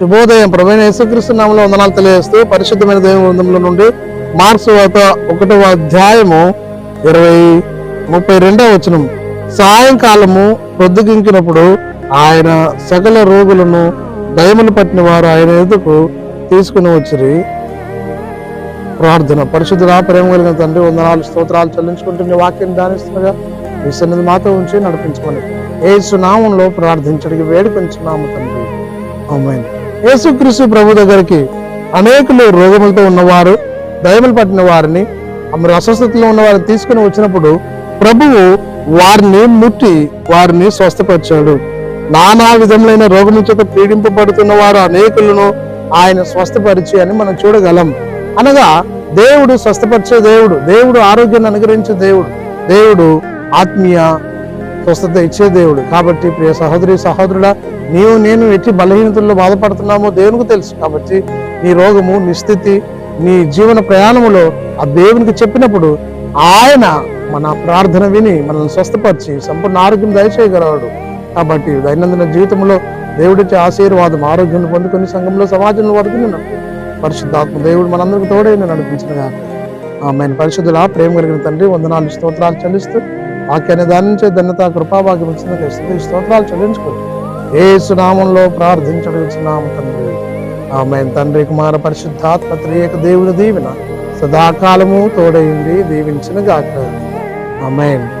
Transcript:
శుభోదయం. ప్రవీణ యేసుక్రీస్తు నామంలో వందనాలు తెలియజేస్తూ పరిశుద్ధమైన దైవ వృందంలో నుండి మార్క్స్ వార్త ఒకటవ అధ్యాయము ఇరవై ముప్పై రెండవ వచనం. సాయంకాలము పొద్దుగింకినప్పుడు ఆయన సకల రోగులను దయములు పట్టిన వారు ఆయన ఎదుకు తీసుకుని వచ్చి ప్రార్థన. పరిశుద్ధుల ప్రేమ కలిగిన తండ్రి వందనాలు స్తోత్రాలు చెల్లించుకుంటూ వాక్యం ధ్యానిస్తుండగా మీ సన్నిధి మాతో ఉంచి నడిపించుకోండి ఏసు నామంలో ప్రార్థించడానికి వేడుకొంచున్నాము తండ్రి. అమ్మాయి యేసుక్రీస్తు ప్రభు దగ్గరికి అనేకులు రోగములతో ఉన్నవారు దయములు పట్టిన వారిని మరి అస్వస్థతలో ఉన్న వారిని తీసుకుని వచ్చినప్పుడు ప్రభువు వారిని ముట్టి వారిని స్వస్థపరిచాడు. నానా విధములైన రోగముల చేత పీడింపబడుతున్న వారు అనేకులను ఆయన స్వస్థపరిచి అని మనం చూడగలం. అనగా దేవుడు స్వస్థపరిచే దేవుడు దేవుడు ఆరోగ్యాన్ని అనుగ్రహించే దేవుడు దేవుడు ఆత్మీయ స్వస్థత ఇచ్చే దేవుడు. కాబట్టి ప్రియ సహోదరి సహోదరుడా నీవు నేను ఎట్టి బలహీనతల్లో బాధపడుతున్నామో దేవునికి తెలుసు. కాబట్టి నీ రోగము నీ స్థితి నీ జీవన ప్రయాణములో ఆ దేవునికి చెప్పినప్పుడు ఆయన మన ప్రార్థన విని మనల్ని స్వస్థపరిచి సంపూర్ణ ఆరోగ్యం దయచేయగలవాడు. కాబట్టి దైనందిన జీవితంలో దేవుడిచ్చే ఆశీర్వాదం ఆరోగ్యం పొందుకొని సంఘంలో సమాజంలో వరకు పరిశుద్ధాత్మ దేవుడు మనందరికి తోడైన నడిపించిన ఆమె పరిశుద్ధుల ప్రేమ కలిగిన తండ్రి వందనాలు స్తోత్రాలు చెల్లిస్తూ వాక్యాన్ని ధ్యానించే ధన్యత కృపాభాగ్యం ఇచ్చిన ఈ స్తోత్రాలు చెల్లించుకోండి. ఏ సునామంలో ప్రార్థించడుచున్నాము తండ్రి. ఆమె తండ్రి కుమార పరిశుద్ధాత్మ త్రియక దేవుని దీవెన సదాకాలము తోడైంది దీవించిన గాక. ఆమెన్.